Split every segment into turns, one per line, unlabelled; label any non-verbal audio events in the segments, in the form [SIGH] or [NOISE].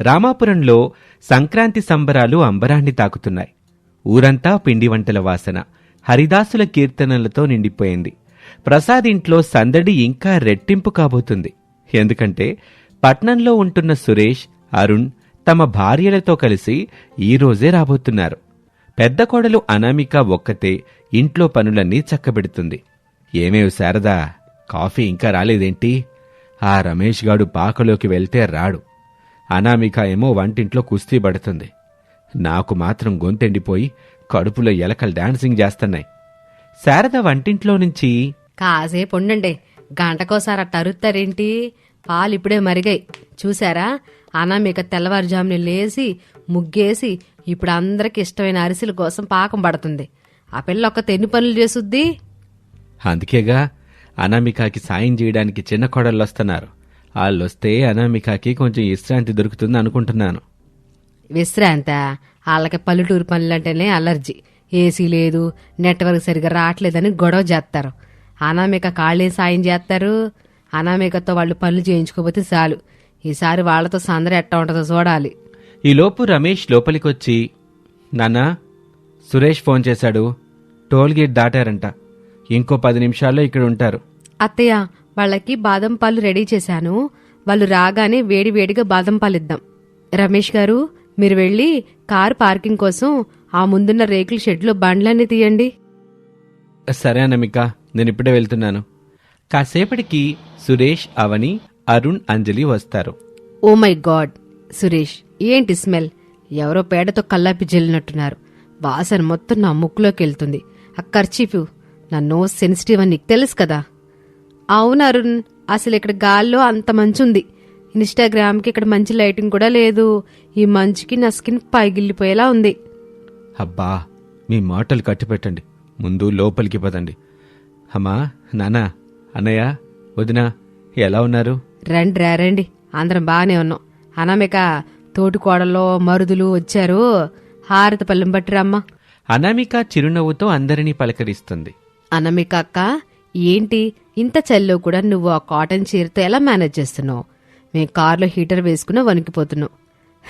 రామాపురంలో సంక్రాంతి సంబరాలు అంబరాన్ని తాకుతున్నాయి. ఊరంతా పిండి వంటల వాసన. హరిదాసుల కీర్తనలతో నిండిపోయింది. ప్రసాద్ ఇంట్లో సందడి ఇంకా రెట్టింపు కాబోతుంది. ఎందుకంటే పట్నంలో ఉంటున్న సురేష్ అరుణ్ తమ భార్యలతో కలిసి ఈ రోజే రాబోతున్నారు. పెద్ద కోడలు అనామిక ఒక్కతే ఇంట్లో పనులన్నీ చక్కబెడుతుంది. ఏమేవి శారదా కాఫీ ఇంకా రాలేదేంటి? ఆ రమేష్ గాడు పాకలోకి వెళ్తే రాడు. అనామిక ఏమో వంటింట్లో కుస్తీ పడుతుంది. నాకు మాత్రం గొంతెండిపోయి కడుపులో ఎలకలు డాన్సింగ్ చేస్తున్నాయి. శారద వంటింట్లో నుంచి
కాసేపు ఉండండి. గంటకోసారి అట్ట పాలు ఇప్పుడే మరిగాయి. చూసారా అనామిక తెల్లవారుజాముని లేసి ముగ్గేసి ఇప్పుడు అందరికి ఇష్టమైన అరిసెల కోసం పాకం పడుతుంది. ఆ పిల్ల ఒక్క తెన్ని పనులు చేసుద్ది
అందుకేగా అనామికకి సాయం చేయడానికి చిన్న కోడళ్ళు వస్తున్నారు వాళ్ళొస్తే అనామికకి కొంచెం విశ్రాంతి దొరుకుతుంది అనుకుంటున్నాను.
విశ్రాంత? వాళ్ళకి పల్లెటూరు పనులంటేనే అలర్జీ. ఏసీ లేదు నెట్వర్క్ సరిగా రావట్లేదని గొడవ చేస్తారు. అనామిక కాళ్ళే సాయం చేస్తారు? అనామికతో వాళ్ళు పనులు చేయించుకోకపోతే చాలు. ఈసారి వాళ్ళతో సందడి ఎట్ట ఉంటుందో చూడాలి.
ఈలోపు రమేష్ లోపలికొచ్చి నాన్నా సురేష్ ఫోన్ చేశాడు. టోల్ గేట్ దాటారంట. ఇంకో పది నిమిషాల్లో ఇక్కడ ఉంటారు.
అత్తయ్య వాళ్ళకి బాదం పాలు రెడీ చేశాను. వాళ్ళు రాగానే వేడి వేడిగా బాదం పాలు ఇద్దాం రమేష్ గారు మీరు వెళ్ళి కారు పార్కింగ్ కోసం ఆ ముందున్న రేకుల షెడ్లో బండ్లన్నీ తీయండి.
సరే అనామిక నేను ఇప్పుడే వెళ్తున్నాను. కాసేపటికి సురేష్ అవని అరుణ్ అంజలి వస్తారు.
Oh my God! సురేష్ ఏంటి స్మెల్? ఎవరో పేడతో కల్లాపి జల్లినట్టున్నారు. వాసన మొత్తం నా ముక్కులోకి వెళ్తుంది. ఆ ఖర్చీఫ్ నా నోస్ సెన్సిటివ్ అని నీకు తెలుసు కదా? అవును అరుణ్ అసలు ఇక్కడ గాల్లో అంత మంచు ఉంది ఇన్స్టాగ్రామ్కి ఇక్కడ మంచి లైటింగ్ కూడా లేదు. ఈ మంచుకి నా స్కిన్ పైగిల్లిపోయేలా ఉంది.
అబ్బా మీ మాటలు కట్టిపెట్టండి. ముందు లోపలికి పదండి. అమ్మా నానా అన్నయ్య వదిన ఎలా ఉన్నారు?
రండి రా రండి. అందరం బాగానే ఉన్నాం. అనామిక తోటి కోడల్లో మరుదులు వచ్చారు. హారత పళ్ళెం బట్టిరమ్మా
అనామిక చిరునవ్వుతో అందరినీ పలకరిస్తుంది.
అనామిక అక్క ఏంటి? ఇంత చల్లో కూడా నువ్వు ఆ కాటన్ చీరతో ఎలా మేనేజ్ చేస్తున్నావు? మేము కార్లో హీటర్ వేసుకున్నా వణికిపోతున్నావు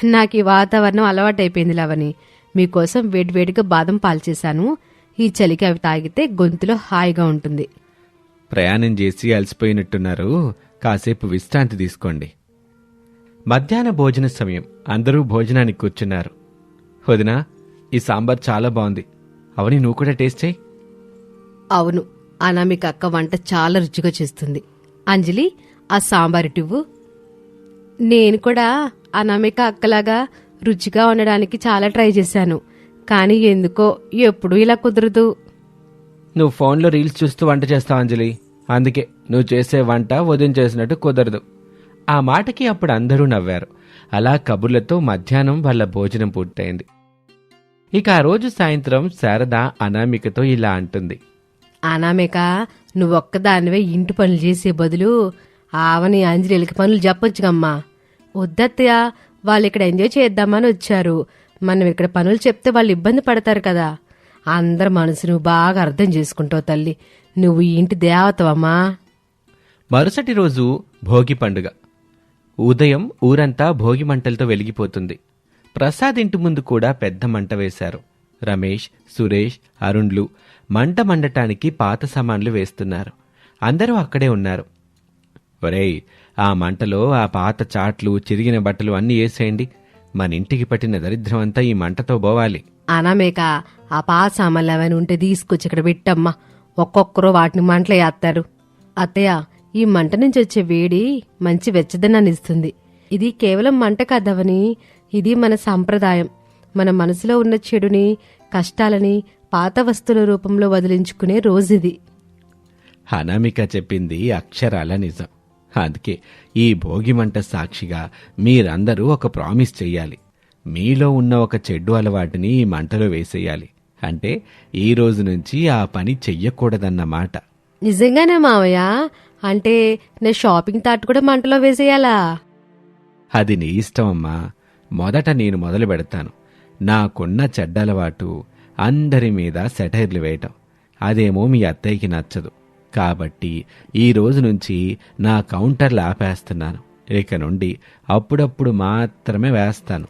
నాకు ఈ వాతావరణం అలవాటైపోయింది లవని మీకోసం వేడివేడిగా బాదం పాలు చేశాను. ఈ చలికి అవి తాగితే గొంతులో హాయిగా ఉంటుంది.
ప్రయాణం చేసి అలసిపోయినట్టున్నారు. కాసేపు విశ్రాంతి తీసుకోండి. మధ్యాహ్న భోజన సమయం. అందరూ భోజనానికి కూర్చున్నారు. వదినా ఈ సాంబార్ చాలా బాగుంది. అవని నువ్వు కూడా టేస్ట్ చేయి.
అవును. అనామిక అక్క వంట చాలా రుచిగా చేస్తుంది. అంజలి ఆ సాంబారిటివ్వు నేను కూడా అనామిక అక్కలాగా రుచిగా ఉండడానికి చాలా ట్రై చేశాను. కానీ ఎందుకో ఎప్పుడూ ఇలా కుదరదు.
నువ్వు ఫోన్లో రీల్స్ చూస్తూ వంట చేస్తావు అంజలి. అందుకే నువ్వు చేసే వంట ఉదయం చేసినట్టు కుదరదు. ఆ మాటకి అప్పుడు అందరూ నవ్వారు. అలా కబుర్లతో మధ్యాహ్నం వాళ్ళ భోజనం పూర్తయింది. ఇక ఆ రోజు సాయంత్రం శారద అనామికతో ఇలా అంటుంది.
అనామిక నువ్వొక్కదానివే ఇంటి పనులు చేసే బదులు ఆవని అంజలికి పనులు చెప్పొచ్చుగమ్మా. వద్దత్తయ్య వాళ్ళు ఇక్కడ ఎంజాయ్ చేద్దామని వచ్చారు. మనం ఇక్కడ పనులు చెప్తే వాళ్ళు ఇబ్బంది పడతారు కదా. అందరి మనసు నువ్వు బాగా అర్థం చేసుకుంటావు తల్లి. నువ్వు ఈ ఇంటి దేవతవమ్మా.
మరుసటి రోజు భోగి పండుగ. ఉదయం ఊరంతా భోగి మంటలతో వెలిగిపోతుంది. ప్రసాద్ ఇంటి ముందు కూడా పెద్ద మంట వేశారు. రమేష్ సురేష్ అరుణ్లు మంట మండటానికి పాత సామాన్లు వేస్తున్నారు. అందరూ అక్కడే ఉన్నారు. ఒరేయ్ ఆ మంటలో ఆ పాత చాట్లు చిరిగిన బట్టలు అన్నీ వేసేయండి మన ఇంటికి పట్టిన దరిద్రం అంతా ఈ మంటతో పోవాలి.
అనామేక ఆ పాత సామాన్లు అవన్నీ ఉంటే తీసుకొచ్చి ఇక్కడ పెట్టమ్మా. ఒక్కొక్కరు వాటిని మంటలు వేస్తారు అత్తయ్య ఈ మంట నుంచి వచ్చే వేడి మంచి వెచ్చదనాన్ని ఇస్తుంది. ఇది కేవలం మంట కాదవని ఇది మన సంప్రదాయం. మన మనసులో ఉన్న చెడుని కష్టాలని పాత వస్తువుల రూపంలో వదిలించుకునే రోజుది.
అనామిక చెప్పింది అక్షరాల నిజం. అందుకే ఈ భోగిమంట సాక్షిగా మీరందరూ ఒక ప్రామిస్ చెయ్యాలి. మీలో ఉన్న ఒక చెడ్డు అలవాటుని ఈ మంటలో వేసేయాలి. అంటే ఈ రోజు నుంచి ఆ పని చెయ్యకూడదన్నమాట
నిజంగానే మావయ్య? అంటే నేను షాపింగ్ తాట్ కూడా మంటలో వేసేయాలా?
అది నీ ఇష్టమమ్మా మొదట నేను మొదలు పెడతాను. నాకున్న చెడ్డ అలవాటు అందరి మీద సెటైర్లు వేయటం. అదేమో మీ అత్తయ్యకి నచ్చదు. కాబట్టి ఈ రోజు నుంచి నా కౌంటర్లు ఆపేస్తున్నాను. ఇక నుండి అప్పుడప్పుడు మాత్రమే వేస్తాను.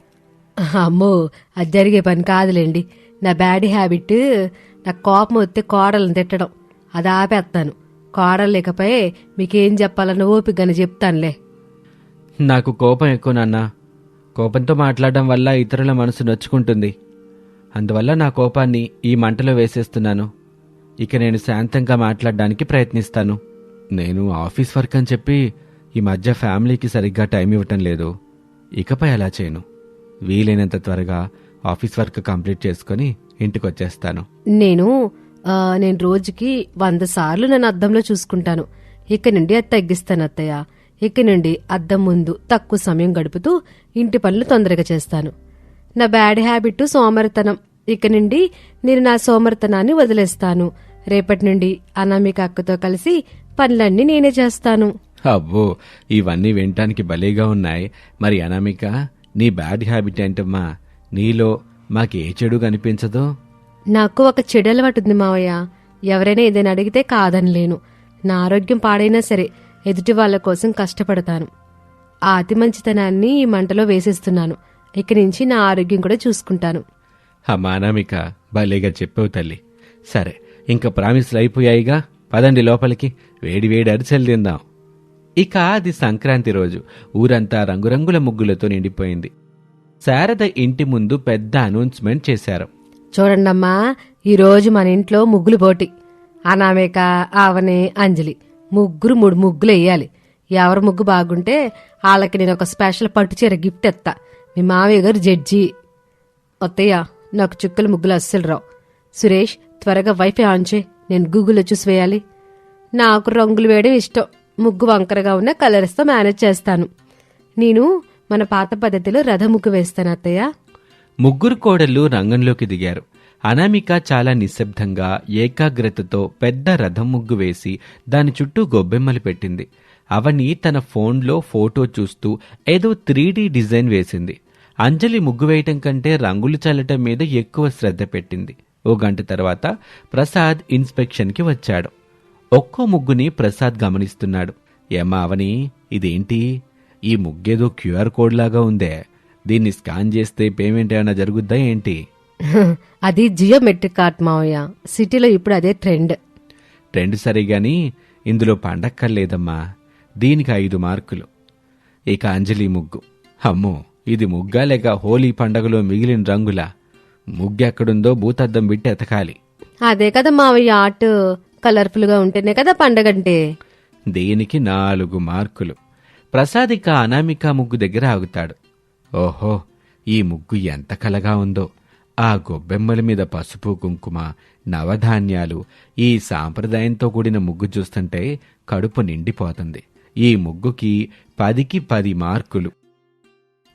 అమ్మో అది జరిగే పని కాదులేండి. నా బ్యాడ్ హ్యాబిట్ నా కోపం వస్తే కోడలను తిట్టడం. అది ఆపేస్తాను. కోడలు లేకపోయి మీకేం చెప్పాలన్న ఓపికగానే చెప్తానులే.
నాకు కోపం ఎక్కువ నాన్న. కోపంతో మాట్లాడడం వల్ల ఇతరుల మనసు నొచ్చుకుంటుంది. అందువల్ల నా కోపాన్ని ఈ మంటలో వేసేస్తున్నాను. ఇక నేను శాంతంగా మాట్లాడడానికి ప్రయత్నిస్తాను. నేను ఆఫీస్ వర్క్ అని చెప్పి ఈ మధ్య ఫ్యామిలీకి సరిగ్గా టైం ఇవ్వటం లేదు. ఇకపై అలా చేయను. వీలైనంత త్వరగా ఆఫీస్ వర్క్ కంప్లీట్ చేసుకుని ఇంటికి వచ్చేస్తాను
నేను నేను రోజుకి వంద సార్లు నన్ను అద్దంలో చూసుకుంటాను. ఇక నుండి అది తగ్గిస్తాను అత్తయ్య. ఇక నుండి అద్దం ముందు తక్కువ సమయం గడుపుతూ ఇంటి పనులు తొందరగా చేస్తాను. నా బ్యాడ్ హ్యాబిట్ సోమరితనం. ఇక నుండి నేను నా సోమరితనాన్ని వదిలేస్తాను. రేపటి నుండి అనామిక అక్కతో కలిసి పనులన్నీ నేనే చేస్తాను.
అబ్బో ఇవన్నీ వినటానికి భలేగా ఉన్నాయి. మరి అనామిక నీ బ్యాడ్ హ్యాబిట్ ఏంటమ్మా? నీలో మాకే చెడు కనిపించదు?
నాకు ఒక చెడు అలవాటు ఉంది మావయ్య. ఎవరైనా ఏదైనా అడిగితే కాదనలేను నా ఆరోగ్యం పాడైనా సరే ఎదుటి వాళ్ళ కోసం కష్టపడతాను. ఆ అతి మంచితనాన్ని ఈ మంటలో వేసేస్తున్నాను. ఇక నుంచి నా ఆరోగ్యం కూడా చూసుకుంటాను.
అమ్మా అనామిక భలేగా చెప్పావు తల్లి. సరే ఇంకా ప్రామిస్లు అయిపోయాయిగా. పదండి లోపలికి వేడి వేడి అరిసెలు తిందాం. ఇక అది సంక్రాంతి రోజు ఊరంతా రంగురంగుల ముగ్గులతో నిండిపోయింది. శారద ఇంటి ముందు పెద్ద అనౌన్స్మెంట్ చేశారు.
చూడండమ్మా ఈరోజు మన ఇంట్లో ముగ్గులు పోటీ. అనామిక ఆవని అంజలి. ముగ్గురు మూడు ముగ్గులు వేయాలి. ఎవరి ముగ్గు బాగుంటే వాళ్ళకి నేను ఒక స్పెషల్ పట్టు చీర గిఫ్ట్ ఎత్తా. మీ మావయ్య గారు జడ్జి. అత్తయ్య నాకు చుక్కల ముగ్గులు అస్సలు రావు. సురేష్ త్వరగా వైఫై ఆన్ చే నేను గూగుల్లో చూసి వేయాలి. నాకు రంగులు వేయడం ఇష్టం. ముగ్గు వంకరగా ఉన్న కలర్స్తో మేనేజ్ చేస్తాను. నేను మన పాత పద్ధతిలో రథ ముగ్గు వేస్తాను అత్తయ్య.
ముగ్గురు కోడళ్ళు రంగంలోకి దిగారు. అనామిక చాలా నిశ్శబ్దంగా ఏకాగ్రతతో పెద్ద రథం ముగ్గు వేసి దాని చుట్టూ గొబ్బెమ్మలు పెట్టింది. అవని తన ఫోన్లో ఫోటో చూస్తూ ఏదో త్రీ డిజైన్ వేసింది. అంజలి ముగ్గు వేయటం కంటే రంగులు చల్లటం మీద ఎక్కువ శ్రద్ధ పెట్టింది. ఓ గంట తర్వాత ప్రసాద్ ఇన్స్పెక్షన్కి వచ్చాడు. ఒక్కో ముగ్గుని ప్రసాద్ గమనిస్తున్నాడు. ఏమ్మా అవని ఇదేంటి? ఈ ముగ్గేదో క్యూఆర్ కోడ్ లాగా ఉందే. దీన్ని స్కాన్ చేస్తే పేమెంట్ ఏమైనా జరుగుద్దా ఏంటి? [LAUGHS]
అది జియోమెట్రిక్ ఆర్ట్ మావయ్య. సిటీలో ఇప్పుడు అదే ట్రెండ్.
రెండు సరే గాని ఇందులో పండక్కర్లేదమ్మా. దీనికి ఐదు మార్కులు. ఇక అంజలి ముగ్గు. అమ్మో! ఇది ముగ్గా లేక హోలీ పండగలో మిగిలిన రంగులా. ముగ్గు ఎక్కడుందో భూతద్దం బిట్టి ఎతకాలి.
అదే కదా మావయ్య ఆర్ట్ కలర్ఫుల్గా ఉంటేనే కదా పండగంటే.
దీనికి నాలుగు మార్కులు. ప్రసాద్ ఇక అనామిక ముగ్గు దగ్గర ఆగుతాడు. ఓహో ఈ ముగ్గు ఎంత కలగా ఉందో. ఆ గొబ్బెమ్మల మీద పసుపు కుంకుమ నవధాన్యాలు ఈ సాంప్రదాయంతో కూడిన ముగ్గు చూస్తుంటే కడుపు నిండిపోతుంది. ఈ ముగ్గుకి పదికి పది మార్కులు.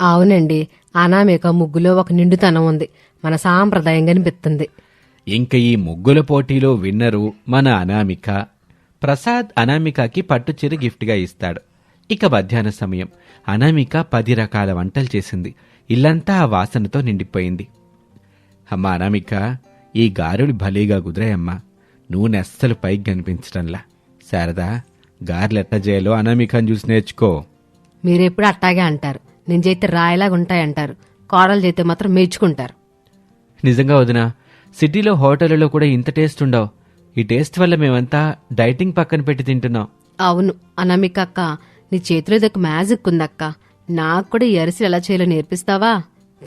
అవునండి. అనామిక ముగ్గులో ఒక నిండుతనం ఉంది. మన సాంప్రదాయం కనిపిస్తుంది.
ఇంక ఈ ముగ్గుల పోటీలో విన్నరు మన అనామిక. ప్రసాద్ అనామికకి పట్టుచీర గిఫ్ట్గా ఇస్తాడు. ఇక మధ్యాహ్న సమయం. అనామిక పది రకాల వంటలు చేసింది. ఇల్లంతా ఆ వాసనతో నిండిపోయింది. అమ్మా అనామిక ఈ గారెలు భలేగా కుదిరాయమ్మా. నూనె అస్సలు పైకి కనిపించటంలా శారదా గారెలు ఎట్ట చేయాలో అనామికని చూసి నేర్చుకో.
మీరెప్పుడు అట్టాగే అంటారు. నేను చేస్తే రాయిలాగా ఉంటాయంటారు కోడలు చేస్తే మాత్రం మెచ్చుకుంటారు
నిజంగా వదినా సిటీలో హోటళ్ళలో కూడా ఇంత టేస్ట్ ఉండవు. ఈ టేస్ట్ వల్ల మేమంతా డైటింగ్ పక్కన పెట్టి తింటున్నాం.
అవును అనామిక అక్క నీ చేతిలో ఇదొక మ్యాజిక్ ఉందక్క నాకు కూడా ఈ అరిసెలు ఎలా చేయాలో నేర్పిస్తావా?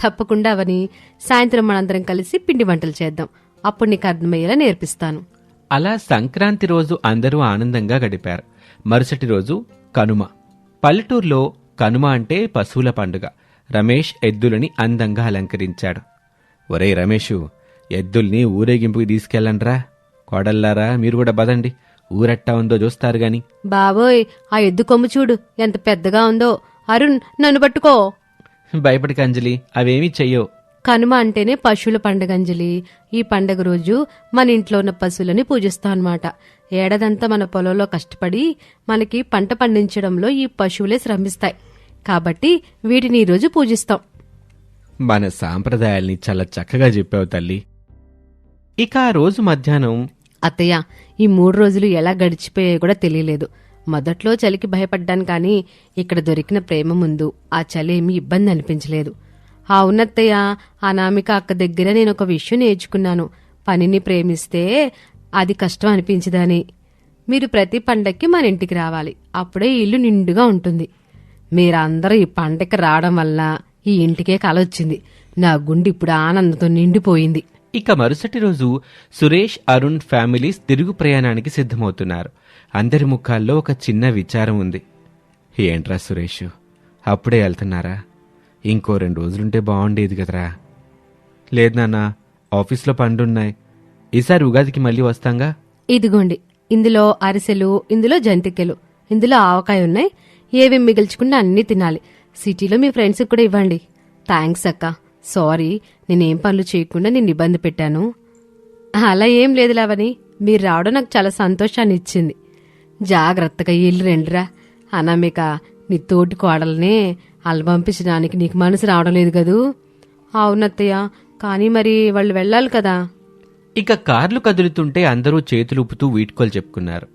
తప్పకుండా అవని సాయంత్రం మనందరం కలిసి పిండి వంటలు చేద్దాం. అప్పుడు నీకు అర్థమయ్యేలా నేర్పిస్తాను.
అలా సంక్రాంతి రోజు అందరూ ఆనందంగా గడిపారు. మరుసటి రోజు కనుమ. పల్లెటూరులో కనుమ అంటే పశువుల పండుగ. రమేష్ ఎద్దులని అందంగా అలంకరించాడు. ఒరే రమేషు ఎద్దుల్ని ఊరేగింపుకి తీసుకెళ్ళండ్రా. కోడల్లారా మీరు కూడా బదండి. ఊరెట్టా ఉందో చూస్తారు గాని.
బాబోయ్ ఆ ఎద్దు కొమ్ము చూడు ఎంత పెద్దగా ఉందో. అరుణ్ నన్ను పట్టుకో.
భయపడిక అంజలి అవేమీ చెయ్యవు.
కనుమ అంటేనే పశువుల పండుగ అంజలి. ఈ పండగ రోజు మన ఇంట్లో ఉన్న పశువులని పూజిస్తాం అన్నమాట. ఏడాదంతా మన పొలంలో కష్టపడి మనకి పంట పండించడంలో ఈ పశువులే శ్రమిస్తాయి. కాబట్టి వీటిని ఈ రోజు పూజిస్తాం.
మన సాంప్రదాయాల్ని చాలా చక్కగా చెప్పావు తల్లి. ఇక ఆ రోజు మధ్యాహ్నం
అత్తయ్య ఈ మూడు రోజులు ఎలా గడిచిపోయాయో కూడా తెలియలేదు.
మొదట్లో చలికి భయపడ్డాను కానీ ఇక్కడ దొరికిన ప్రేమ ముందు ఆ చలి ఏమీ ఇబ్బంది అనిపించలేదు. ఆ ఉన్నత్తయ్య అనామిక అక్క దగ్గర నేను ఒక విషయం నేర్చుకున్నాను. పనిని ప్రేమిస్తే అది కష్టం అనిపించదని. మీరు ప్రతి పండక్కి మన ఇంటికి రావాలి. అప్పుడే ఇల్లు నిండుగా ఉంటుంది. మీరందరూ ఈ పండక్కి రావడం వల్ల ఈ ఇంటికే కల వచ్చింది. నా గుండె ఇప్పుడు ఆనందంతో నిండిపోయింది.
ఇక మరుసటి రోజు సురేష్ అరుణ్ ఫ్యామిలీస్ తిరుగు ప్రయాణానికి సిద్ధమవుతున్నారు. అందరి ముఖాల్లో ఒక చిన్న విచారం ఉంది. ఏంట్రా సురేష్? అప్పుడే వెళ్తున్నారా? ఇంకో రెండు రోజులుంటే బాగుండేది కదరా. లేదు నాన్న ఆఫీస్లో పండున్నాయి ఈసారి ఉగాదికి మళ్ళీ వస్తాంగా?
ఇదిగోండి ఇందులో అరిసెలు ఇందులో జంతికలు ఇందులో ఆవకాయ ఉన్నాయి. ఏవి మిగిల్చుకున్నా అన్నీ తినాలి. సిటీలో మీ ఫ్రెండ్స్కి కూడా ఇవ్వండి. థ్యాంక్స్ అక్క. సారీ నేనేం పనులు చేయకుండా నేను ఇబ్బంది పెట్టాను. అలా ఏం లేదు లేవని మీరు రావడం నాకు చాలా సంతోషాన్ని ఇచ్చింది. జాగ్రత్తగా ఇల్లు రెండురా. అనామిక నీ తోటి కోడలనే అల్లు పంపించడానికి నీకు మనసు రావడం లేదు కదూ? అవునత్తయ్య కానీ మరి వాళ్ళు వెళ్ళాలి కదా.
ఇక కార్లు కదులుతుంటే అందరూ చేతులుపుతూ వీడ్కోలు చెప్పుకున్నారు.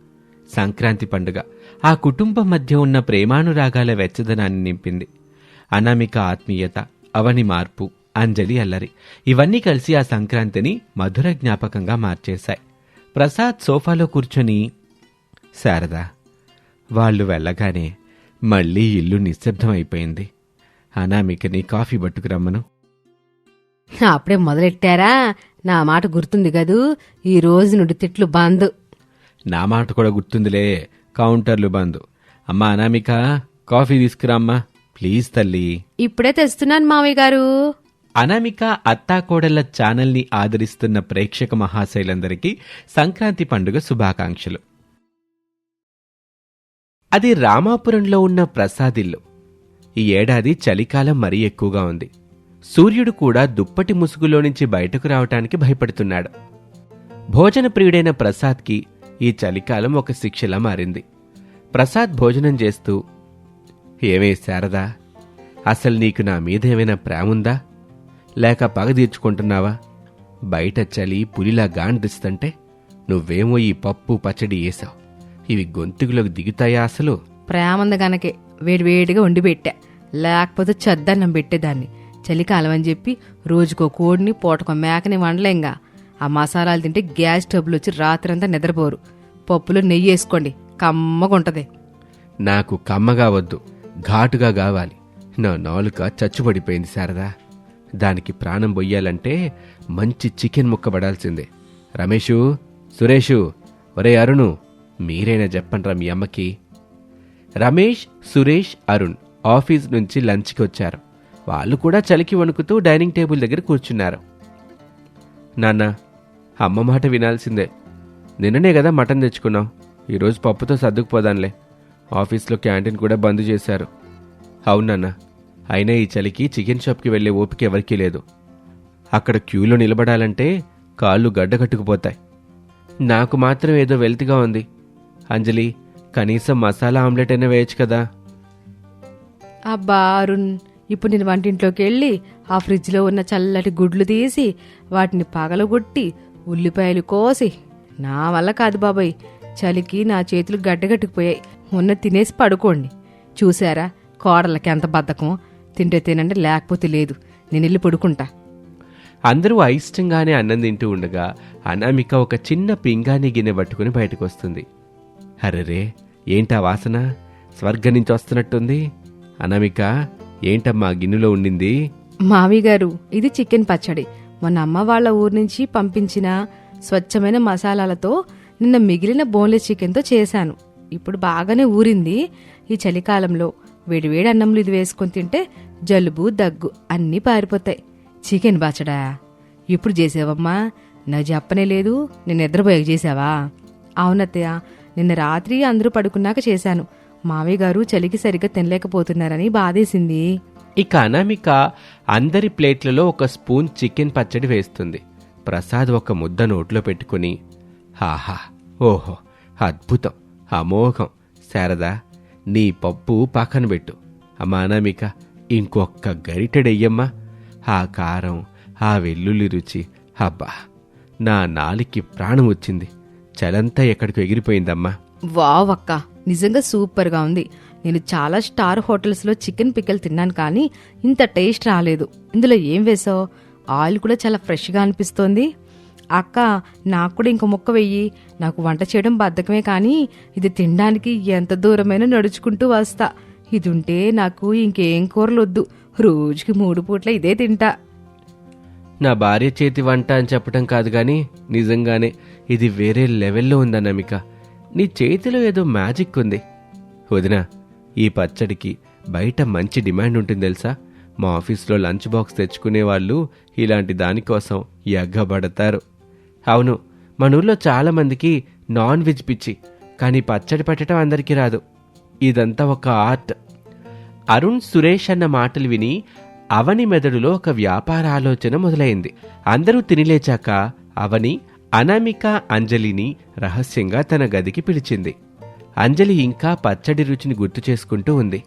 సంక్రాంతి పండుగ. ఆ కుటుంబం మధ్య ఉన్న ప్రేమానురాగాల వెచ్చదనాన్ని నింపింది. అనామిక ఆత్మీయత అవని మార్పు అంజలి అల్లరి ఇవన్నీ కలిసి ఆ సంక్రాంతిని మధుర జ్ఞాపకంగా మార్చేశాయి. ప్రసాద్ సోఫాలో కూర్చొని శారదా వాళ్ళు వెళ్ళగానే మళ్ళీ ఇల్లు నిశ్శబ్దమైపోయింది. అనామికని కాఫీ పట్టుకురమ్మను.
అప్పుడే మొదలెట్టారా? నా మాట గుర్తుంది కదూ? ఈ రోజు నుండి తిట్లు బంద్.
నా మాట కూడా గుర్తుందిలే కౌంటర్లు బంద్. అమ్మా అనామిక కాఫీ తీసుకురామ్మా. ప్లీజ్ తల్లి.
ఇప్పుడే తెస్తున్నాను మావయ్య గారు.
అనామిక అత్తాకోడళ్ళ ఛానల్ని ఆదరిస్తున్న ప్రేక్షక మహాశైలందరికీ సంక్రాంతి పండుగ శుభాకాంక్షలు. అది రామాపురంలో ఉన్న ప్రసాదిల్లు. ఈ ఏడాది చలికాలం మరీ ఎక్కువగా ఉంది. సూర్యుడు కూడా దుప్పటి ముసుగులో నుంచి బయటకు రావటానికి భయపడుతున్నాడు. భోజన ప్రియుడైన ప్రసాద్కి ఈ చలికాలం ఒక శిక్షలా మారింది. ప్రసాద్ భోజనం చేస్తూ ఏమే శారదా అసలు నీకు నా మీద ఏమైనా ప్రేముందా? లేక పగ తీర్చుకుంటున్నావా? బయట చలి పులిలా గాండిస్తుంటే నువ్వేమో ఈ పప్పు పచ్చడి వేసావు ఇవి గొంతుకులోకి దిగుతాయా అసలు?
ప్రేమంద గనకే వేడివేడిగా వండి పెట్టా లేకపోతే చద్దన్నం పెట్టేదాన్ని. చలికాలం అని చెప్పి రోజుకో కోడిని పూటకో మేకని వండలేంగా ఆ మసాలాలు తింటే గ్యాస్ ట్రబుల్ వచ్చి రాత్రంతా నిద్రపోరు. పప్పులో నెయ్యి వేసుకోండి కమ్మగుంటది
నాకు కమ్మగా వద్దు ఘాటుగా కావాలి. నా నాలుక చచ్చుబడిపోయింది శారదా. దానికి ప్రాణం బొయ్యాలంటే మంచి చికెన్ ముక్క పడాల్సిందే. రమేషు సురేషు ఒరే అరుణు మీరైనా చెప్పండ్రా మీ అమ్మకి. రమేష్ సురేష్ అరుణ్ ఆఫీస్ నుంచి లంచ్కి వచ్చారు. వాళ్ళు కూడా చలికి వణుకుతూ డైనింగ్ టేబుల్ దగ్గర కూర్చున్నారు. నాన్న అమ్మ మాట వినాల్సిందే. నిన్ననే కదా మటన్ తెచ్చుకున్నాం ఈరోజు పప్పుతో సర్దుకుపోదాంలే. ఆఫీస్లో క్యాంటీన్ కూడా బంద్ చేశారు. అవునన్న అయినా ఈ చలికి చికెన్ షాప్కి వెళ్ళే ఓపిక ఎవరికీ లేదు. అక్కడ క్యూలో నిలబడాలంటే కాళ్ళు గడ్డకట్టుకుపోతాయి నాకు మాత్రం ఏదో వెల్తిగా ఉంది. అంజలి కనీసం మసాలా ఆమ్లెట్ అయినా వేయచ్చు కదా.
అబ్బా అరుణ్ ఇప్పుడు నేను వంటింట్లోకి వెళ్ళి ఆ ఫ్రిడ్జ్లో ఉన్న చల్లటి గుడ్లు తీసి వాటిని పగలగొట్టి ఉల్లిపాయలు కోసి నా వల్ల కాదు బాబాయ్ చలికి నా చేతులు గడ్డగట్టుకుపోయాయి. ఉన్న తినేసి పడుకోండి. చూసారా కోడలకి ఎంత బద్ధకం? తింటే తినండి లేకపోతే లేదు. నేను వెళ్ళి పడుకుంటా.
అందరూ అయిష్టంగానే అన్నం తింటూ ఉండగా అనామిక ఒక చిన్న పింగాణి గిన్నె పట్టుకుని బయటకు వస్తుంది అరెరే ఏంటా వాసన? స్వర్గం నుంచి వస్తున్నట్టుంది. అనామిక ఏంటమ్మా గిన్నెలో ఉండింది?
మావి గారు ఇది చికెన్ పచ్చడి. మొన్న అమ్మ వాళ్ళ ఊరు నుంచి పంపించిన స్వచ్ఛమైన మసాలాలతో నిన్న మిగిలిన బోన్లెస్ చికెన్తో చేశాను. ఇప్పుడు బాగానే ఊరింది. ఈ చలికాలంలో వేడివేడి అన్నంలో ఇది వేసుకొని తింటే జలుబు దగ్గు అన్నీ పారిపోతాయి. చికెన్ పచ్చడా? ఇప్పుడు చేసావమ్మా. నాకు చెప్పనే లేదు. నేను నిద్రపోయాక చేసావా? అవునత్తయ్య నిన్న రాత్రి అందరూ పడుకున్నాక చేశాను. మావయ్య గారు చలికి సరిగ్గా తినలేకపోతున్నారని బాధేసింది.
ఇక అనామిక అందరి ప్లేట్లలో ఒక స్పూన్ చికెన్ పచ్చడి వేస్తుంది. ప్రసాద్ ఒక ముద్ద నోట్లో పెట్టుకుని ఆహా ఓహో అద్భుతం అమోఘం. శారదా నీ పప్పు పక్కన పెట్టు. అమ్మా అనామిక ఇంకొక్క గరిటెడెయ్యమ్మా. ఆ కారం ఆ వెల్లుల్లి రుచి అబ్బా నా నాలికి ప్రాణం వచ్చింది. చలంతా ఎక్కడికి ఎగిరిపోయిందమ్మా.
వావ్ అక్క నిజంగా సూపర్గా ఉంది. నేను చాలా స్టార్ హోటల్స్లో చికెన్ పిక్కలు తిన్నాను కానీ ఇంత టేస్ట్ రాలేదు. ఇందులో ఏం వేసావు? ఆయిల్ కూడా చాలా ఫ్రెష్గా అనిపిస్తోంది. అక్క నాకు కూడా ఇంకో ముక్క వెయ్యి నాకు వంట చేయడం బద్ధకమే కానీ ఇది తినడానికి ఎంత దూరమైనా నడుచుకుంటూ వస్తా. ఇది ఉంటే నాకు ఇంకేం కూరలు వద్దు రోజుకి మూడు పూట్ల ఇదే తింటా.
నా భార్య చేతి వంట అని చెప్పటం కాదు కానీ నిజంగానే ఇది వేరే లెవెల్లో ఉందా నమిక నీ చేతిలో ఏదో మ్యాజిక్ ఉంది. వదినా ఈ పచ్చడికి బయట మంచి డిమాండ్ ఉంటుంది తెలుసా? మా ఆఫీస్లో లంచ్ బాక్స్ తెచ్చుకునే వాళ్ళు ఇలాంటి దానికోసం ఎగ్గబడతారు అవును మన ఊర్లో చాలామందికి నాన్ వెజ్ పిచ్చి కానీ పచ్చడి పెట్టడం అందరికీ రాదు. ఇదంతా ఒక ఆర్ట్. అరుణ్ సురేష్ అన్న మాటలు విని అవని మెదడులో ఒక వ్యాపార ఆలోచన మొదలైంది. అందరూ తినిలేచాక అవని అనామిక అంజలిని రహస్యంగా తన గదికి పిలిచింది. అంజలి ఇంకా పచ్చడి రుచిని గుర్తు చేసుకుంటూ ఉంది.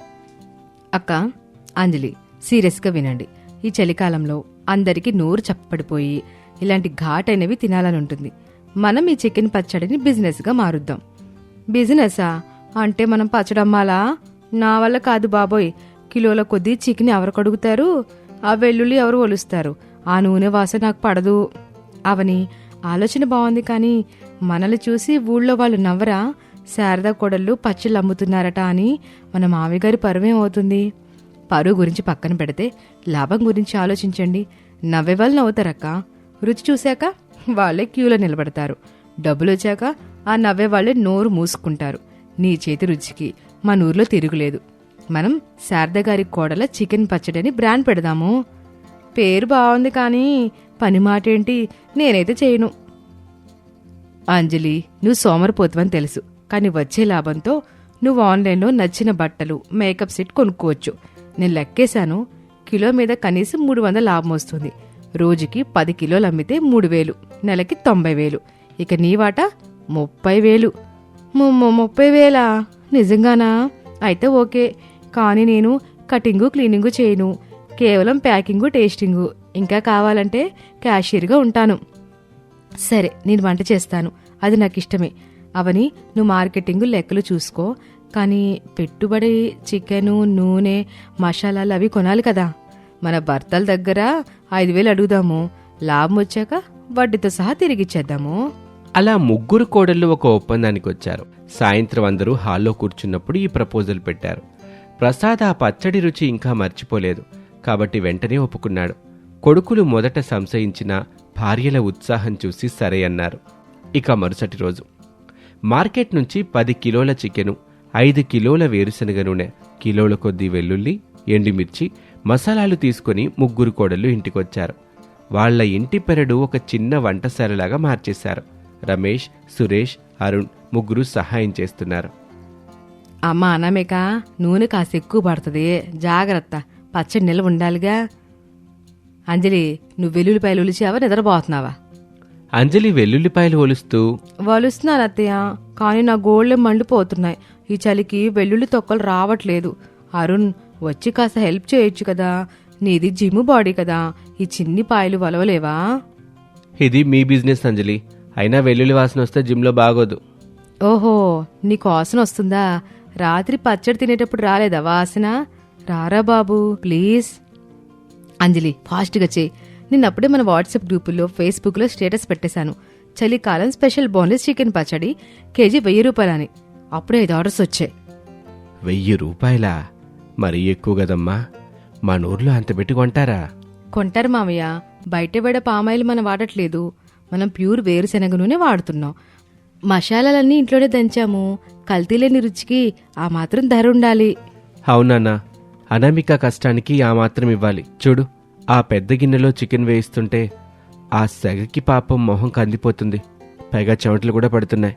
అక్క అంజలి సీరియస్గా వినండి. ఈ చలికాలంలో అందరికీ నోరు చప్పడిపోయి ఇలాంటి ఘాటైనవి తినాలని ఉంటుంది. మనం ఈ చికెన్ పచ్చడిని బిజినెస్గా మారుద్దాం. బిజినెసా? అంటే మనం పచ్చడమ్మాలా? నా వల్ల కాదు బాబోయ్. కిలోల కొద్దీ చికెన్ ఎవరు కడుగుతారు? ఆ వెల్లుల్లి ఎవరు ఒలుస్తారు? ఆ నూనె వాసన నాకు పడదు. అవని ఆలోచన బాగుంది కానీ మనల్ని చూసి ఊళ్ళో వాళ్ళు నవ్వరా? శారదా కొడళ్ళు పచ్చళ్ళు అమ్ముతున్నారట అని మన మామిగారి పరువేం అవుతుంది పరువు గురించి పక్కన పెడితే లాభం గురించి ఆలోచించండి. నవ్వే వాళ్ళు నవ్వుతారక్క. రుచి చూశాక వాళ్ళే క్యూలో నిలబడతారు. డబ్బులు వచ్చాక ఆ నవ్వే వాళ్ళే నోరు మూసుకుంటారు. నీ చేతి రుచికి మన ఊర్లో తిరుగులేదు. మనం శారద గారి కోడల చికెన్ పచ్చడి అని బ్రాండ్ పెడదాము. పేరు బాగుంది కానీ పని మాట ఏంటి నేనైతే చేయను. అంజలి నువ్వు సోమరిపోతువని తెలుసు. కానీ వచ్చే లాభంతో నువ్వు ఆన్లైన్లో నచ్చిన బట్టలు మేకప్ సెట్ కొనుక్కోవచ్చు. నేను లెక్కేశాను. కిలో మీద కనీసం మూడు వందల లాభం వస్తుంది. రోజుకి పది కిలోలు అమ్మితే మూడు వేలు. నెలకి తొంభై వేలు. ఇక నీ వాటా? ముప్పై వేలు. ముప్పై వేలా? నిజంగానా? అయితే ఓకే. కానీ నేను కటింగు క్లీనింగు చేయను. కేవలం ప్యాకింగు టేస్టింగు. ఇంకా కావాలంటే క్యాషియర్గా ఉంటాను. సరే నేను వంట చేస్తాను. అది నాకు ఇష్టమే. అవని నువ్వు మార్కెటింగ్ లెక్కలు చూసుకో. కానీ పెట్టుబడి చికెను నూనె మసాలాలు అవి కొనాలి కదా. మన భర్తల దగ్గర ఐదు వేలు అడుగుదాము. లాభం వచ్చాక వడ్డీతో సహా తిరిగిచ్చేద్దాము
అలా ముగ్గురు కోడళ్ళు ఒక ఒప్పందానికి వచ్చారు. సాయంత్రం అందరూ హాల్లో కూర్చున్నప్పుడు ఈ ప్రపోజల్ పెట్టారు. ప్రసాద్ ఆ పచ్చడి రుచి ఇంకా మర్చిపోలేదు. కాబట్టి వెంటనే ఒప్పుకున్నాడు. కొడుకులు మొదట సంశయించిన భార్యల ఉత్సాహం చూసి సరే అన్నారు. ఇక మరుసటి రోజు. మార్కెట్ నుంచి పది కిలోల చికెను ఐదు కిలోల వేరుశనగ నూనె కిలోల కొద్ది వెల్లుల్లి ఎండుమిర్చి మసాలాలు తీసుకొని ముగ్గురు కోడళ్ళు ఇంటికొచ్చారు. వాళ్ళ ఇంటి పెరడు ఒక చిన్న వంటశాలలాగా మార్చేశారు. రమేష్ సురేష్ అరుణ్ ముగ్గురు సహాయం చేస్తున్నారు.
అమ్మ అనమేకా నూనె కాస్త ఎక్కువ పడుతుంది. జాగ్రత్త. పచ్చడి నిల్వ ఉండాలిగా. అంజలి నువ్వు వెల్లుల్లిపాయలు ఉలిచావా నిద్రపోతున్నావా?
అంజలి వెల్లుల్లిపాయలు ఒలుస్తూ
వలుస్తున్నాను అత్తయ్య కానీ నా గోళ్ళే మండిపోతున్నాయి. ఈ చలికి వెల్లుల్లి తొక్కలు రావట్లేదు. అరుణ్ వచ్చి కాస్త హెల్ప్ చేయొచ్చు కదా. నీది జిమ్ బాడీ కదా. ఈ చిన్ని పాయలు వలవలేవా?
ఇది మీ బిజినెస్ అంజలి. అయినా వెల్లుల్లి వాసన వస్తే జిమ్లో బాగోదు.
ఓహో నీకు వాసన వస్తుందా? రాత్రి పచ్చడి తినేటప్పుడు రాలేదా వాసన? రారా బాబు ప్లీజ్. అంజలి ఫాస్ట్గా చేయి. నిన్నప్పుడే మన వాట్సాప్ గ్రూపుల్లో ఫేస్బుక్లో స్టేటస్ పెట్టేశాను. చలికాలం స్పెషల్ బోన్లెస్ చికెన్ పచ్చడి కేజీ వెయ్యి రూపాయలని. అప్పుడే ఐదు ఆర్డర్స్ వచ్చాయి.
వెయ్యి రూపాయలా? మరీ ఎక్కువ కదమ్మా. మా నూర్లో అంత పెట్టి కొంటారా?
కొంటారు మామయ్య బయట బయట పామాయిల్ మనం వాడట్లేదు. మనం ప్యూర్ వేరుశెనగ నూనె వాడుతున్నాం. మసాలాలన్నీ ఇంట్లోనే దంచాము. కల్తీ లేని రుచికి ఆ మాత్రం ధర ఉండాలి.
అవునన్నా. అనామిక కష్టానికి ఆ మాత్రం ఇవ్వాలి. చూడు ఆ పెద్ద గిన్నెలో చికెన్ వేయిస్తుంటే ఆ సెగకి పాపం మొహం కందిపోతుంది. పైగా చెమటలు కూడా పడుతున్నాయి.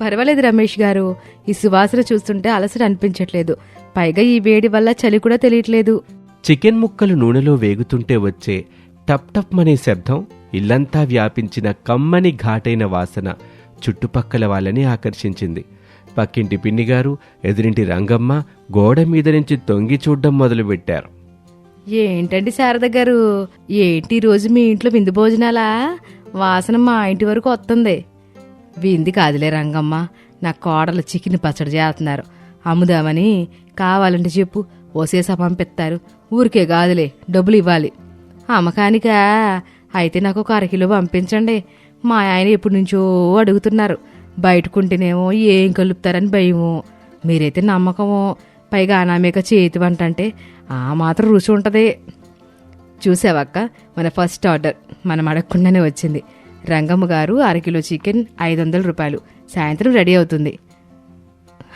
పర్వాలేదు రమేష్ గారు ఈ సువాసన చూస్తుంటే అలసట అనిపించట్లేదు. పైగా ఈ వేడి వల్ల చలి కూడా తెలియట్లేదు.
చికెన్ ముక్కలు నూనెలో వేగుతుంటే వచ్చే టప్ టప్ అనే శబ్దం ఇల్లంతా వ్యాపించిన కమ్మని ఘాటైన వాసన చుట్టుపక్కల వాళ్ళని ఆకర్షించింది. పక్కింటి పిన్నిగారు ఎదురింటి రంగమ్మ గోడ మీద నుంచి తొంగి చూడ్డం మొదలుపెట్టారు.
ఏంటండి శారద గారు? ఏంటి రోజు మీ ఇంట్లో విందు భోజనాలా? వాసన మా ఇంటి వరకు వస్తుంది. వింది కాదులే రంగమ్మ నా కోడలు చికెన్ పచ్చడి చేస్తున్నారు. అమ్ముదామని కావాలంటే చెప్పు ఓసేసా పంపిస్తారు ఊరికే కాదులే డబ్బులు ఇవ్వాలి. అమ్మకానికా అయితే నాకు ఒక అరకిలో పంపించండి. మా ఆయన ఎప్పటి నుంచో అడుగుతున్నారు. బయటకుంటేనేమో ఏం కలుపుతారని భయము. మీరైతే నమ్మకము. పైగా అనామిక చేతి వంట అంటే ఆ మాత్రం రుచి ఉంటుంది. చూసావక్క మన ఫస్ట్ ఆర్డర్ మనం అడగకుండానే వచ్చింది. రంగమ్మ గారు అరకిలో చికెన్ ఐదు వందల రూపాయలు. సాయంత్రం రెడీ అవుతుంది.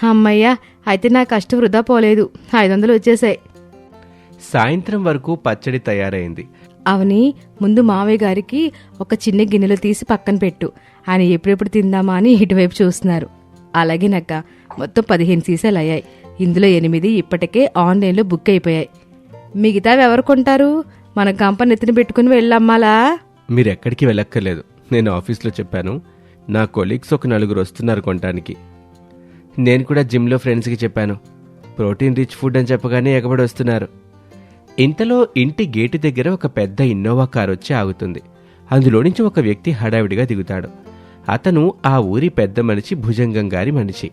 అమ్మయ్య అయితే నా కష్టం వృధా పోలేదు. ఐదు వందలు వచ్చేసాయి.
సాయంత్రం వరకు పచ్చడి తయారైంది.
అవని ముందు మావయ్య గారికి ఒక చిన్న గిన్నెలో తీసి పక్కన పెట్టు. ఆయన ఎప్పుడెప్పుడు తిందామా అని ఇటువైపు చూస్తున్నారు. అలాగేనక్క మొత్తం పదిహేను సీసాలు అయ్యాయి. ఇందులో ఎనిమిది ఇప్పటికే ఆన్లైన్లో బుక్ అయిపోయాయి. మిగతావి ఎవరు కొంటారు? మన కంపెనీ ఎత్తున పెట్టుకుని వెళ్ళమ్మాలా?
మీరు ఎక్కడికి వెళ్ళక్కర్లేదు. నేను ఆఫీస్లో చెప్పాను. నా కొలీగ్స్ ఒక నలుగురు వస్తున్నారు కొనటానికి. నేను కూడా జిమ్లో ఫ్రెండ్స్కి చెప్పాను. ప్రోటీన్ రిచ్ ఫుడ్ అని చెప్పగానే ఎగబడి వస్తున్నారు. ఇంతలో ఇంటి గేటు దగ్గర ఒక పెద్ద ఇన్నోవా కార్ వచ్చి ఆగుతుంది. అందులో నుంచి ఒక వ్యక్తి హడావిడిగా దిగుతాడు. అతను ఆ ఊరి పెద్ద మనిషి భుజంగం గారి మనిషి.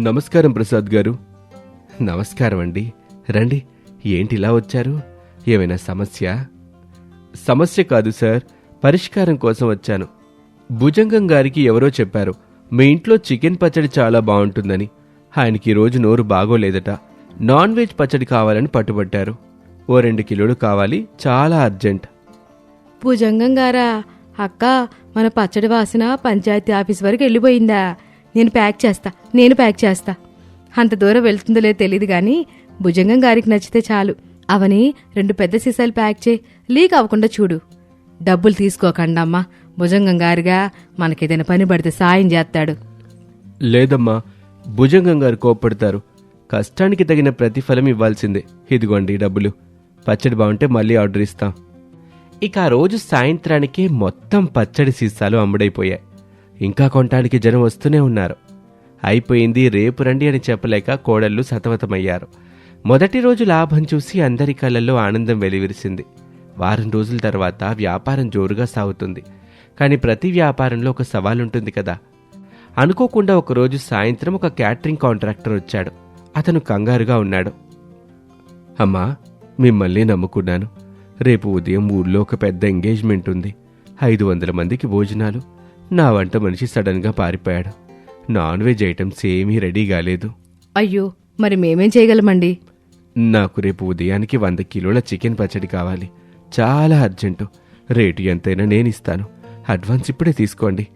నమస్కారం ప్రసాద్ గారు. నమస్కారం అండి. రండి. ఏంటి ఇలా వచ్చారు? ఏమైనా సమస్య? సమస్య కాదు సార్. పరిష్కారం కోసం వచ్చాను. భుజంగం గారికి ఎవరో చెప్పారు. మీ ఇంట్లో చికెన్ పచ్చడి చాలా బాగుంటుందని. ఆయనకి రోజు నోరు బాగోలేదట. నాన్ వెజ్ పచ్చడి కావాలని పట్టుబట్టారు. ఓ రెండు కిలోలు కావాలి. చాలా అర్జెంట్.
భుజంగం గారా? అక్క మన పచ్చడి వాసన పంచాయతీ ఆఫీస్ వరకు వెళ్ళిపోయిందా? నేను ప్యాక్ చేస్తా నేను ప్యాక్ చేస్తా. అంత దూరం వెళ్తుందో లేదో తెలియదు కానీ భుజంగం గారికి నచ్చితే చాలు. అవని రెండు పెద్ద సీసాలు ప్యాక్ చేయి లీక్ అవ్వకుండా చూడు. డబ్బులు తీసుకోకండి అమ్మా భుజంగం గారిగా మనకేదైనా పని పడితే సాయం చేస్తాడు.
లేదమ్మా భుజంగం గారు కోప్పడతారు. కష్టానికి తగిన ప్రతిఫలం ఇవ్వాల్సిందే. ఇదిగోండి డబ్బులు. పచ్చడి బాగుంటే మళ్ళీ ఆర్డర్ ఇస్తాం. ఇక ఆ రోజు సాయంత్రానికే మొత్తం పచ్చడి సీసాలు అమ్ముడైపోయాయి. ఇంకా కొనటానికి జనం వస్తూనే ఉన్నారు. అయిపోయింది రేపు రండి అని చెప్పలేక కోడళ్ళు సతమతమయ్యారు. మొదటి రోజు లాభం చూసి అందరి కళ్ళల్లో ఆనందం వెలివిరిసింది. వారం రోజుల తర్వాత వ్యాపారం జోరుగా సాగుతుంది. కానీ ప్రతి వ్యాపారంలో ఒక సవాలుంటుంది కదా. అనుకోకుండా ఒకరోజు సాయంత్రం ఒక క్యాటరింగ్ కాంట్రాక్టర్ వచ్చాడు. అతను కంగారుగా ఉన్నాడు. అమ్మా మిమ్మల్ని నమ్ముకున్నాను. రేపు ఉదయం ఊళ్ళో ఒక పెద్ద ఎంగేజ్మెంట్ ఉంది. ఐదు వందల మందికి భోజనాలు. నా వంట మనిషి సడన్గా పారిపోయాడు. నాన్ వెజ్ ఐటమ్స్ ఏమీ రెడీ కాలేదు.
అయ్యో మరి మేమేం చేయగలమండి?
నాకు రేపు ఉదయానికి వంద కిలోల చికెన్ పచ్చడి కావాలి. చాలా అర్జెంటు. రేటు ఎంతైనా నేను ఇస్తాను అడ్వాన్స్ ఇప్పుడే తీసుకోండి.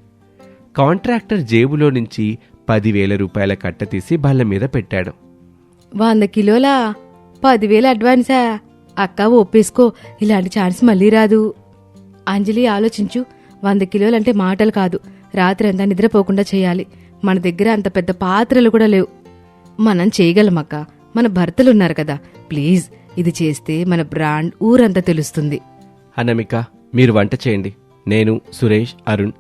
కాంట్రాక్టర్ జేబులో నుంచి పదివేల రూపాయల కట్ట తీసి బల్ల మీద పెట్టాడు.
వంద కిలోలా? పదివేలు అడ్వాన్సా? అక్క ఒప్పేసుకో ఇలాంటి ఛాన్స్ మళ్ళీ రాదు. అంజలి ఆలోచించు వంద కిలోలంటే మాటలు కాదు. రాత్రి అంతా నిద్రపోకుండా చేయాలి. మన దగ్గర అంత పెద్ద పాత్రలు కూడా లేవు. మనం చేయగలమక్క. మన భర్తలున్నారు కదా. ప్లీజ్ ఇది చేస్తే మన బ్రాండ్ ఊరంతా తెలుస్తుంది.
అన్నమిక మీరు వంట చేయండి. నేను సురేష్ అరుణ్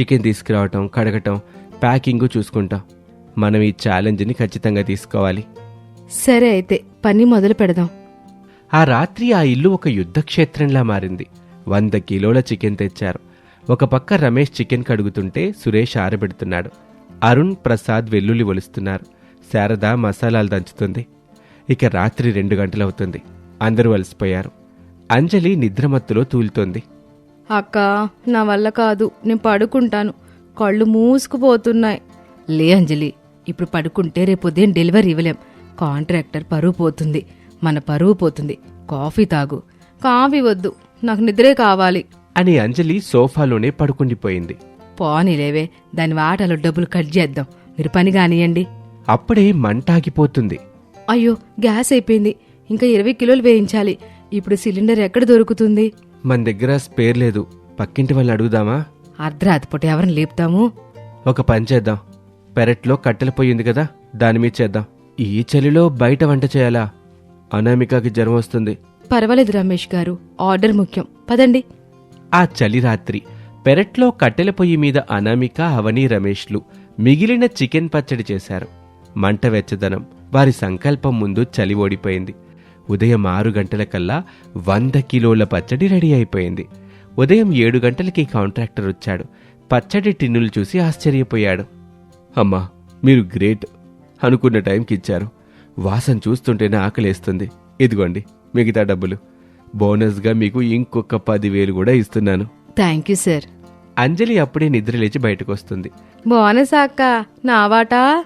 చికెన్ తీసుకురావటం కడగటం ప్యాకింగ్ చూసుకుంటాం. మనం ఈ ఛాలెంజ్ని ఖచ్చితంగా తీసుకోవాలి.
సరే అయితే పని మొదలు పెడదాం.
ఆ రాత్రి ఆ ఇల్లు ఒక యుద్ధక్షేత్రంలా మారింది. వంద కిలోల చికెన్ తెచ్చారు. ఒక పక్క రమేష్ చికెన్ కడుగుతుంటే సురేష్ ఆరబెడుతున్నాడు. అరుణ్ ప్రసాద్ వెల్లుల్లి ఒలుస్తున్నారు. శారద మసాలాలు దంచుతుంది. ఇక రాత్రి రెండు గంటలవుతుంది. అందరూ అలసిపోయారు. అంజలి నిద్రమత్తులో తూలుతోంది.
అక్క నా వల్ల కాదు. నేను పడుకుంటాను. కళ్ళు మూసుకుపోతున్నాయి. లే అంజలి ఇప్పుడు పడుకుంటే రేపు ఉదయం డెలివరీ ఇవ్వలేం. కాంట్రాక్టర్ పరువు పోతుంది. మన పరువు పోతుంది. కాఫీ తాగు. కాఫీ వద్దు. నాకు నిద్రే కావాలి.
అని అంజలి సోఫాలోనే పడుకుండిపోయింది.
పోనీలేవే దాని వాటలో డబ్బులు కట్ చేద్దాం. మీరు పని కానియండి.
అప్పుడే మంటాగిపోతుంది
అయ్యో గ్యాస్ అయిపోయింది. ఇంకా ఇరవై కిలోలు వేయించాలి. ఇప్పుడు సిలిండర్ ఎక్కడ దొరుకుతుంది?
మన దగ్గర స్పేర్ లేదు. పక్కింటి వాళ్ళని అడుగుదామా?
అర్ధరాత్రి పూట ఎవరిని లేపుతాము?
ఒక పని చేద్దాం. పెరట్లో కట్టెల పొయ్యి ఉంది కదా దాని మీద చేద్దాం. ఈ చలిలో బయట వంట చేయాలా? అనామికకి జ్వరం వస్తుంది.
పర్వాలేదు రమేష్ గారు ఆర్డర్ ముఖ్యం. పదండి.
ఆ చలి రాత్రి పెరట్లో కట్టెల పొయ్యి మీద అనామిక అవని రమేష్లు మిగిలిన చికెన్ పచ్చడి చేశారు. మంట వెచ్చదనం వారి సంకల్పం ముందు చలి ఓడిపోయింది. ఉదయం ఆరు గంటలకల్లా వంద కిలోల పచ్చడి రెడీ అయిపోయింది. ఉదయం ఏడు గంటలకి కాంట్రాక్టర్ వచ్చాడు. పచ్చడి టిన్నులు చూసి ఆశ్చర్యపోయాడు. అమ్మా మీరు గ్రేట్. అనుకున్న టైంకి ఇచ్చారు. వాసన చూస్తుంటేనే ఆకలేస్తుంది. ఇదిగోండి మిగతా డబ్బులు. బోనస్గా మీకు ఇంకొక పదివేలు కూడా ఇస్తున్నాను.
Thank you sir.
అంజలి అప్పుడే నిద్రలేచి బయటకు వస్తుంది
బోనస్ అక్క నా వాటా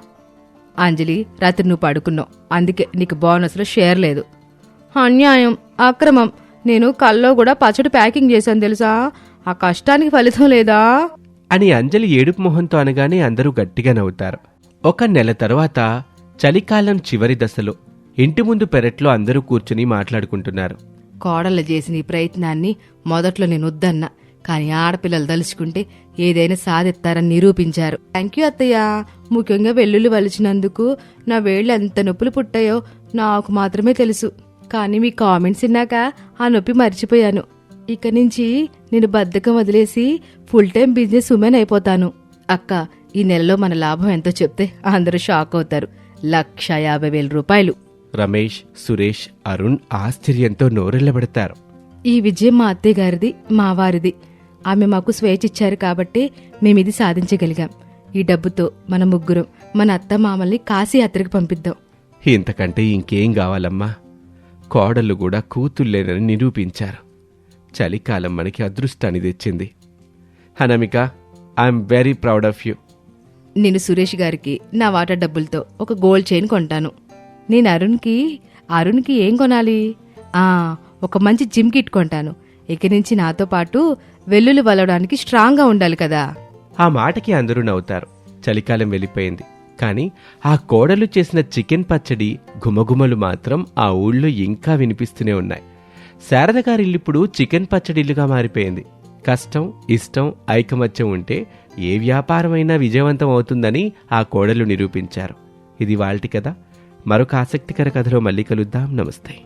అంజలి రాత్రి నువ్వు పడుకున్నావు. అందుకే నీకు బోనస్లో షేర్ లేదు. అన్యాయం అక్రమం. నేను కల్లో కూడా పచ్చడి ప్యాకింగ్ చేశాను తెలుసా? ఆ కష్టానికి ఫలితం లేదా?
అని అంజలి ఏడుపు మొహంతో అనగానే అందరూ గట్టిగా నవ్వుతారు. ఒక నెల తర్వాత చలికాలం చివరి దశలో ఇంటి ముందు పెరట్లో అందరూ కూర్చుని మాట్లాడుకుంటున్నారు.
కోడళ్ళు చేసిన ఈ ప్రయత్నాన్ని మొదట్లో నేను వద్దన్నా కానీ ఆడపిల్లలు తలుచుకుంటే ఏదైనా సాధిస్తారని నిరూపించారు. థ్యాంక్ యూ అత్తయ్య. ముఖ్యంగా వెల్లుల్లి వలిచినందుకు నా వేళ్ళు ఎంత నొప్పులు పుట్టాయో నాకు మాత్రమే తెలుసు. కానీ మీ కామెంట్స్ విన్నాక ఆ నొప్పి మర్చిపోయాను. ఇక నుంచి నేను బద్ధకం వదిలేసి ఫుల్ టైం బిజినెస్ ఉమెన్ అయిపోతాను. అక్క ఈ నెలలో మన లాభం ఎంతో చెప్తే అందరూ షాక్ అవుతారు. లక్ష యాభై వేల రూపాయలు.
రమేష్ సురేష్ అరుణ్ ఆశ్చర్యంతో నోరెళ్ళబడతారు
ఈ విజయం మా అత్తయ్య గారిది మా వారిది. ఆమె మాకు స్వేచ్ఛ ఇచ్చారు కాబట్టి మేమిది సాధించగలిగాం. ఈ డబ్బుతో మన ముగ్గురం మన అత్త మామల్ని కాశీ యాత్రకు పంపిద్దాం.
ఇంతకంటే ఇంకేం కావాలమ్మా? కోడళ్ళు కూడా కూతుళ్ళేనని నిరూపించారు. చలికాలం మనకి అదృష్టాన్ని తెచ్చింది. హనమిక I'm very proud of you.
నేను సురేష్ గారికి నా వాటర్ డబ్బులతో ఒక గోల్డ్ చైన్ కొంటాను. నేను అరుణ్కి అరుణ్కి ఏం కొనాలి? ఆ ఒక మంచి జిమ్ కిట్ కొంటాను. ఇక నుంచి నాతో పాటు వెల్లుల్లి వలవడానికి స్ట్రాంగ్గా ఉండాలి కదా.
ఆ మాటకి అందరూ నవ్వుతారు. చలికాలం వెళ్ళిపోయింది. కానీ ఆ కోడలు చేసిన చికెన్ పచ్చడి గుమగుమలు మాత్రం ఆ ఊళ్ళో ఇంకా వినిపిస్తూనే ఉన్నాయి. శారద ఇప్పుడు చికెన్ పచ్చడిల్లుగా మారిపోయింది. కష్టం ఇష్టం ఐకమత్యం ఉంటే ఏ వ్యాపారమైనా విజయవంతం అవుతుందని ఆ కోడలు నిరూపించారు. ఇది వాళ్ళటి కదా మరొక ఆసక్తికర కథలో మళ్ళీ కలుద్దాం. నమస్తే.